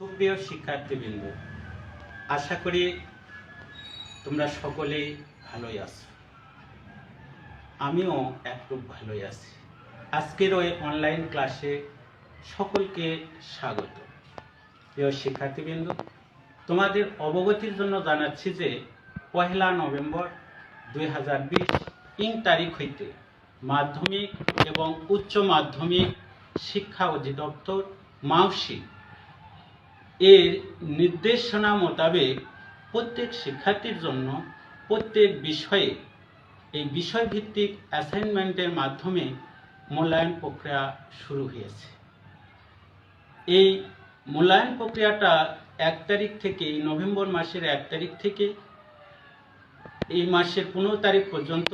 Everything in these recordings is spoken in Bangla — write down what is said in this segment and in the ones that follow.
সুপ্রিয় শিক্ষার্থীবৃন্দ, আশা করি তোমরা সকলেই ভালোই আছো। আমিও একটু ভালোই আছি। আজকের ওই অনলাইন ক্লাসে সকলকে স্বাগত। প্রিয় শিক্ষার্থীবৃন্দ, তোমাদের অবগতির জন্য জানাচ্ছি যে পহেলা নভেম্বর দুই হাজার বিশ ইং তারিখ হইতে মাধ্যমিক এবং উচ্চ মাধ্যমিক শিক্ষা অধিদপ্তর মাউসি এর নির্দেশনা মোতাবেক প্রত্যেক শিক্ষার্থীর জন্য প্রত্যেক বিষয়ে, এই বিষয়ভিত্তিক অ্যাসাইনমেন্টের মাধ্যমে মূল্যায়ন প্রক্রিয়া শুরু হয়েছে। এই মূল্যায়ন প্রক্রিয়াটা এক তারিখ থেকে নভেম্বর মাসের এক তারিখ থেকে এই মাসের পনেরো তারিখ পর্যন্ত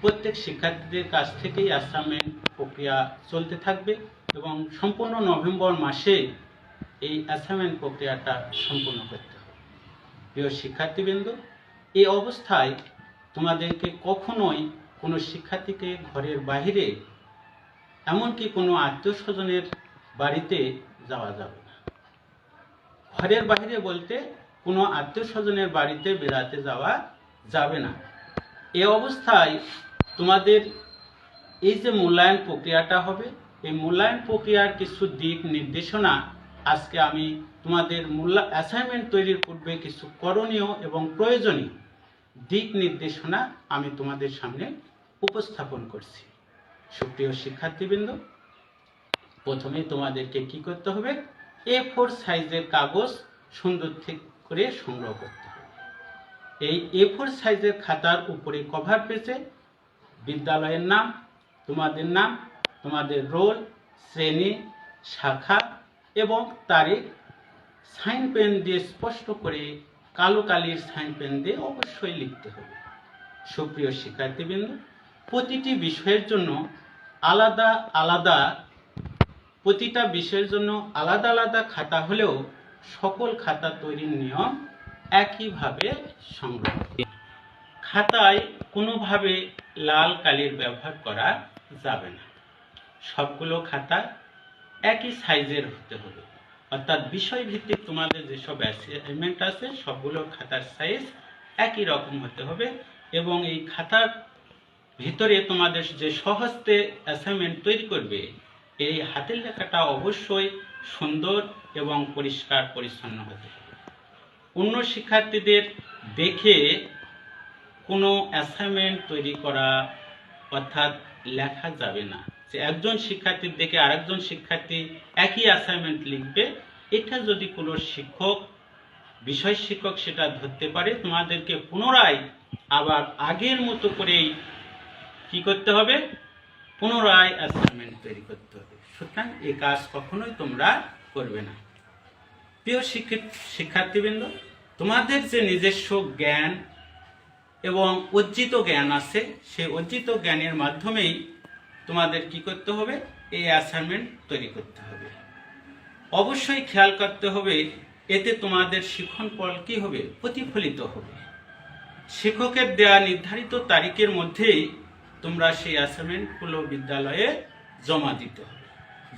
প্রত্যেক শিক্ষার্থীদের কাছ থেকেই অ্যাসাইনমেন্ট প্রক্রিয়া চলতে থাকবে এবং সম্পূর্ণ নভেম্বর মাসে এই অ্যাসাইনমেন্ট প্রক্রিয়াটা সম্পূর্ণ করতে হবে। প্রিয় শিক্ষার্থীবৃন্দ, এই অবস্থায় তোমাদেরকে কখনোই কোনো শিক্ষার্থীকে ঘরের বাইরে এমনকি কোনো আত্মীয় স্বজনের বাড়িতে যাওয়া যাবে না। ঘরের বাইরে বলতে কোনো আত্মীয় স্বজনের বাড়িতে বেড়াতে যাওয়া যাবে না। এ অবস্থায় তোমাদের এই যে মূল্যায়ন প্রক্রিয়াটা হবে, এই মূল্যায়ন প্রক্রিয়ার কিছু দিক নির্দেশনা আজকে আমি তোমাদের মূল্যা অ্যাসাইনমেন্ট তৈরির পূর্বে কিছু করণীয় এবং প্রয়োজনীয় দিক নির্দেশনা আমি তোমাদের সামনে উপস্থাপন করছি। সুপ্রিয় শিক্ষার্থীবৃন্দ, প্রথমে তোমাদেরকে কি করতে হবে? এ ফোর সাইজের কাগজ সুন্দর করে সংগ্রহ করতে হবে। এই এ ফোর সাইজের খাতার উপরে কভার পেজে বিদ্যালয়ের নাম, তোমাদের নাম, তোমাদের রোল শ্রেণি, শাখা এবং তারিখ সাইন পেন দিয়ে স্পষ্ট করে কালো কালির সাইন পেন দিয়ে অবশ্যই লিখতে হবে। সুপ্রিয় শিক্ষার্থীবৃন্দ, প্রতিটি বিষয়ের জন্য আলাদা আলাদা, প্রতিটা বিষয়ের জন্য আলাদা আলাদা খাতা হলেও সকল খাতা তৈরির নিয়ম একইভাবে সংগ্রহ। খাতায় কোনোভাবে লাল কালির ব্যবহার করা যাবে না। সবগুলো খাতা একই সাইজের হতে হবে। অর্থাৎ বিষয় ভিত্তিক তোমাদের যেসব অ্যাসাইনমেন্ট আছে, সবগুলো খাতার সাইজ একই রকম হতে হবে এবং এই খাতার ভিতরে তোমাদের যে সহজতে অ্যাসাইনমেন্ট তৈরি করবে, এই হাতের লেখাটা অবশ্যই সুন্দর এবং পরিষ্কার পরিচ্ছন্ন হতে হবে। অন্য শিক্ষার্থীদের দেখে কোনো অ্যাসাইনমেন্ট তৈরি করা অর্থাৎ লেখা যাবে না। যে একজন শিক্ষার্থীর দেখে আরেকজন শিক্ষার্থী একই অ্যাসাইনমেন্ট লিখবে, এটা যদি কোনো শিক্ষক, বিষয় শিক্ষক সেটা ধরতে পারে, তোমাদেরকে পুনরায় আবার আগের মতো করেই কি করতে হবে? পুনরায় অ্যাসাইনমেন্ট তৈরি করতে হবে। সুতরাং এই কাজ কখনোই তোমরা করবে না। প্রিয় শিক্ষিত শিক্ষার্থীবৃন্দ, তোমাদের যে নিজস্ব জ্ঞান এবং অর্জিত জ্ঞান আছে, সেই অর্জিত জ্ঞানের মাধ্যমেই তোমাদের কি করতে হবে? এই অ্যাসাইনমেন্ট তৈরি করতে হবে। অবশ্যই খেয়াল করতে হবে, এতে তোমাদের শিক্ষণ ফল কি হবে? প্রতিফলিত হবে। শিক্ষকের দেয়া নির্ধারিত তারিখের মধ্যেই তোমরা সেই অ্যাসাইনমেন্টগুলো বিদ্যালয়ে জমা দিতে হবে।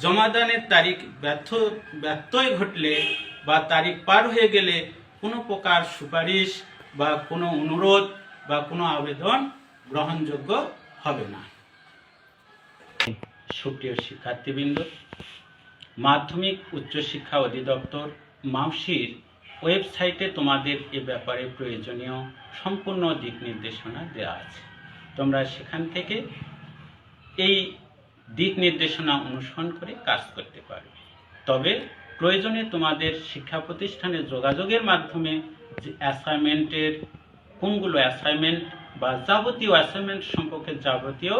জমাদানের তারিখ ব্যর্থ ব্যর্থই ঘটলে বা তারিখ পার হয়ে গেলে কোনো প্রকার সুপারিশ বা কোনো অনুরোধ বা কোনো আবেদন গ্রহণযোগ্য হবে না। সুপ্রিয় শিক্ষার্থীবৃন্দ, মাধ্যমিক উচ্চশিক্ষা অধিদপ্তর মাউসির ওয়েবসাইটে তোমাদের এ ব্যাপারে প্রয়োজনীয় সম্পূর্ণ দিক নির্দেশনা দেওয়া আছে। তোমরা সেখান থেকে এই দিক নির্দেশনা অনুসরণ করে কাজ করতে পারবে। তবে প্রয়োজনে তোমাদের শিক্ষা প্রতিষ্ঠানে যোগাযোগের মাধ্যমে যে অ্যাসাইনমেন্টের কোনগুলো অ্যাসাইনমেন্ট বা যাবতীয় অ্যাসাইনমেন্ট সম্পর্কে যাবতীয়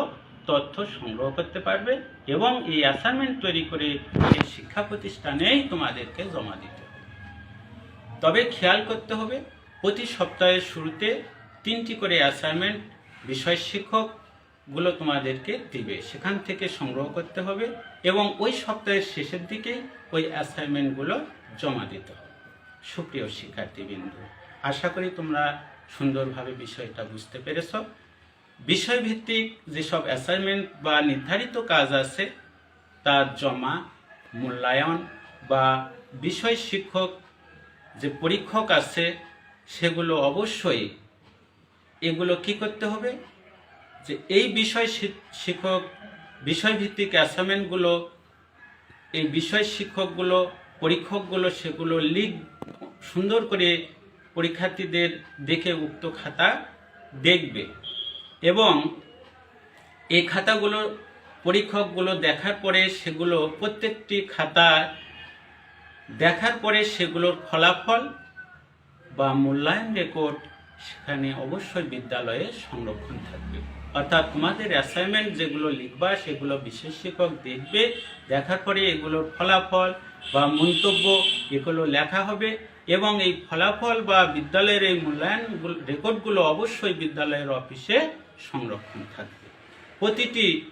তথ্য সংগ্রহ করতে পারবে এবং এই অ্যাসাইনমেন্ট তৈরি করে এই শিক্ষা প্রতিষ্ঠানেই তোমাদেরকে জমা দিতে হবে। তবে খেয়াল করতে হবে, প্রতি সপ্তাহের শুরুতে তিনটি করে অ্যাসাইনমেন্ট বিষয় শিক্ষকগুলো তোমাদেরকে দিবে। সেখান থেকে সংগ্রহ করতে হবে এবং ওই সপ্তাহের শেষের দিকে ওই অ্যাসাইনমেন্টগুলো জমা দিতে হবে। সুপ্রিয় শিক্ষার্থীবৃন্দ, আশা করি তোমরা সুন্দরভাবে বিষয়টা বুঝতে পেরেছ। বিষয়ভিত্তিক যেসব অ্যাসাইনমেন্ট বা নির্ধারিত কাজ আছে, তার জমা, মূল্যায়ন বা বিষয় শিক্ষক যে পরীক্ষক আছে, সেগুলো অবশ্যই এগুলো কি করতে হবে? যে এই বিষয় শিক্ষক বিষয়ভিত্তিক অ্যাসাইনমেন্টগুলো এই বিষয় শিক্ষকগুলো, পরীক্ষকগুলো সেগুলো লিখ, সুন্দর করে পরীক্ষার্থীদের দেখে উক্ত খাতা দেখবে। এবং এই খাতাগুলো, পরীক্ষকগুলো দেখার পরে সেগুলো, প্রত্যেকটি খাতা দেখার পরে সেগুলোর ফলাফল বা মূল্যায়ন রেকর্ড সেখানে অবশ্যই বিদ্যালয়ে সংরক্ষণ থাকবে। অর্থাৎ তোমাদের অ্যাসাইনমেন্ট যেগুলো লিখবা, সেগুলো বিশেষ শিক্ষক দেখবে, দেখার পরে এগুলোর ফলাফল বা মন্তব্য এগুলো লেখা হবে এবং এই ফলাফল বা বিদ্যালয়ের এই মূল্যায়ন রেকর্ডগুলো অবশ্যই বিদ্যালয়ের অফিসে সংরক্ষণ থাকবে। প্রতিটি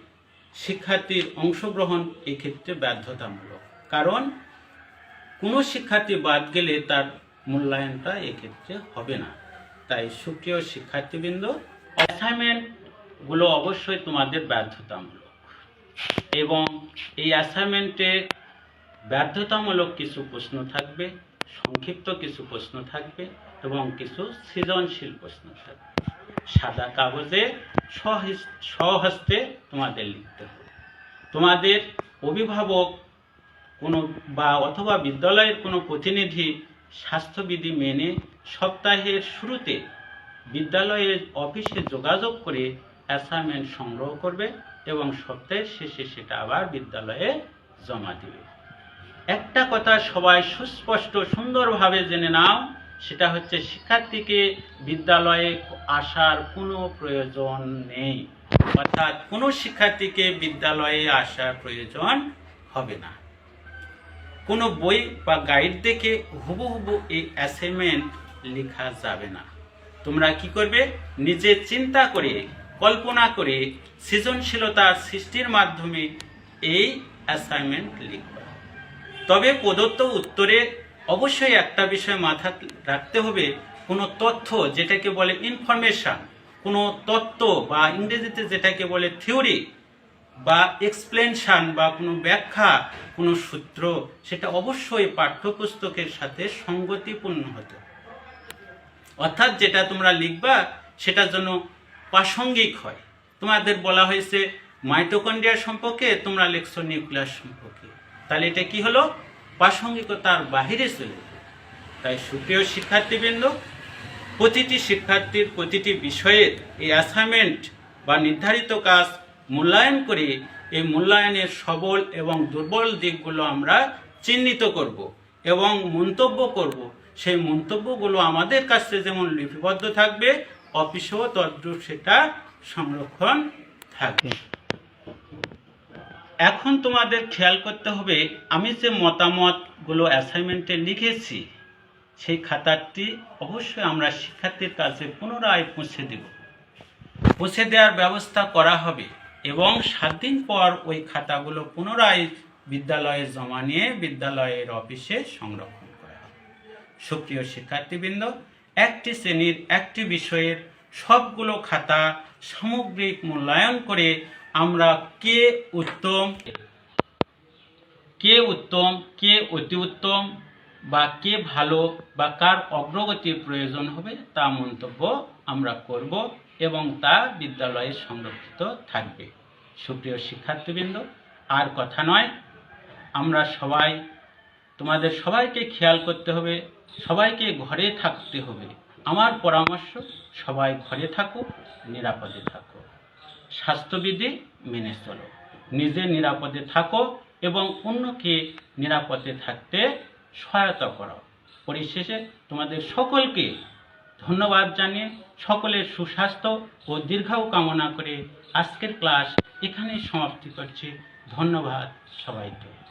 শিক্ষার্থীর অংশগ্রহণ এক্ষেত্রে বাধ্যতামূলক। কারণ কোনো শিক্ষার্থী বাদ গেলে তার মূল্যায়নটা এক্ষেত্রে হবে না। তাই সুপ্রিয় শিক্ষার্থীবৃন্দ অ্যাসাইনমেন্টগুলো অবশ্যই তোমাদের বাধ্যতামূলক। এবং এই অ্যাসাইনমেন্টে বাধ্যতামূলক কিছু প্রশ্ন থাকবে, সংক্ষিপ্ত কিছু প্রশ্ন থাকবে এবং কিছু সৃজনশীল প্রশ্ন থাকবে। সাদা কাগজে সহিস- স্বহস্তে তোমাদের লিখতে হবে। তোমাদের অভিভাবক কোনো বা অথবা বিদ্যালয়ের কোনো প্রতিনিধি স্বাস্থ্যবিধি মেনে সপ্তাহের শুরুতে বিদ্যালয়ের অফিসে যোগাযোগ করে অ্যাসাইনমেন্ট সংগ্রহ করবে এবং সপ্তাহের শেষে সেটা আবার বিদ্যালয়ে জমা দিবে। একটা কথা সবাই সুস্পষ্ট, সুন্দরভাবে জেনে নাও সেটা হচ্ছে শিক্ষার্থীকে বিদ্যালয়ে আসার কোনো প্রয়োজন নেই। অর্থাৎ কোনো শিক্ষার্থীকে বিদ্যালয়ে আসার প্রয়োজন হবে না। কোনো বই বা গাইড দেখে হুবহু এই অ্যাসাইনমেন্ট লেখা যাবে না। তোমরা কি করবে? নিজে চিন্তা করে, কল্পনা করে সৃজনশীলতা সৃষ্টির মাধ্যমে এই অ্যাসাইনমেন্ট লিখবে তবে প্রদত্ত উত্তরে অবশ্যই একটা বিষয় মাথা রাখতে হবে, কোনো তথ্য যেটাকে বলে ইনফরমেশন কোনো তত্ত্ব বা ইংরেজিতে যেটাকে বলে থিওরি বা এক্সপ্লেনশন বা কোনো ব্যাখ্যা, কোনো সূত্র, সেটা অবশ্যই পাঠ্যপুস্তকের সাথে সঙ্গতিপূর্ণ হতে। অর্থাৎ যেটা তোমরা লিখবা সেটা যেন প্রাসঙ্গিক হয়। তোমাদের বলা হয়েছে মাইটোকন্ড্রিয়া সম্পর্কে তোমরা লিখছো, নিউক্লিয়াস সম্পর্কে। তাহলে এটা কি হলো? প্রাসঙ্গিকতার বাহিরে চলে তাই সুপ্রিয় শিক্ষার্থীবৃন্দ, প্রতিটি শিক্ষার্থীর প্রতিটি বিষয়ের এই অ্যাসাইনমেন্ট বা নির্ধারিত কাজ মূল্যায়ন করে এই মূল্যায়নের সবল এবং দুর্বল দিকগুলো আমরা চিহ্নিত করব এবং মন্তব্য করব। সেই মন্তব্যগুলো আমাদের কাছে যেমন লিপিবদ্ধ থাকবে, অফিসেও তদ্রূপ সেটা সংরক্ষণ থাকবে। এখন তোমাদের খেয়াল করতে হবে, আমি যে মতামতগুলো অ্যাসাইনমেন্টে লিখেছি, সেই খাতাটি অবশ্যই আমরা শিক্ষার্থীর কাছে পুনরায় পৌঁছে দেব। পৌঁছে দেওয়ার ব্যবস্থা করা হবে এবং সাত দিন পর ওই খাতাগুলো পুনরায় বিদ্যালয়ে জমা নিয়ে বিদ্যালয়ের অফিসে সংরক্ষণ করা হবে। সুপ্রিয় শিক্ষার্থীবৃন্দ, একটি শ্রেণির একটি বিষয়ের সবগুলো খাতা সামগ্রিক মূল্যায়ন করে আমরা কে উত্তম কে উত্তম, কে অতি উত্তম, বা কে ভালো, বা কার অগ্রগতির প্রয়োজন হবে তা মন্তব্য আমরা করব এবং তা বিদ্যালয়ে সংরক্ষিত থাকবে। সুপ্রিয় শিক্ষার্থীবৃন্দ, আর কথা নয়, আমরা সবাই, তোমাদের সবাইকে খেয়াল করতে হবে, সবাইকে ঘরে থাকতে হবে। আমার পরামর্শ, সবাই ঘরে থাকো নিরাপদে থাকো স্বাস্থ্যবিধি মেনে চলো। নিজে নিরাপদে থাকো এবং অন্যকে নিরাপদে থাকতে সহায়তা করো। পরিশেষে তোমাদের সকলকে ধন্যবাদ জানিয়ে সকলের সুস্বাস্থ্য ও দীর্ঘায়ু কামনা করে আজকের ক্লাস এখানেই সমাপ্তি করছি। ধন্যবাদ সবাইকে।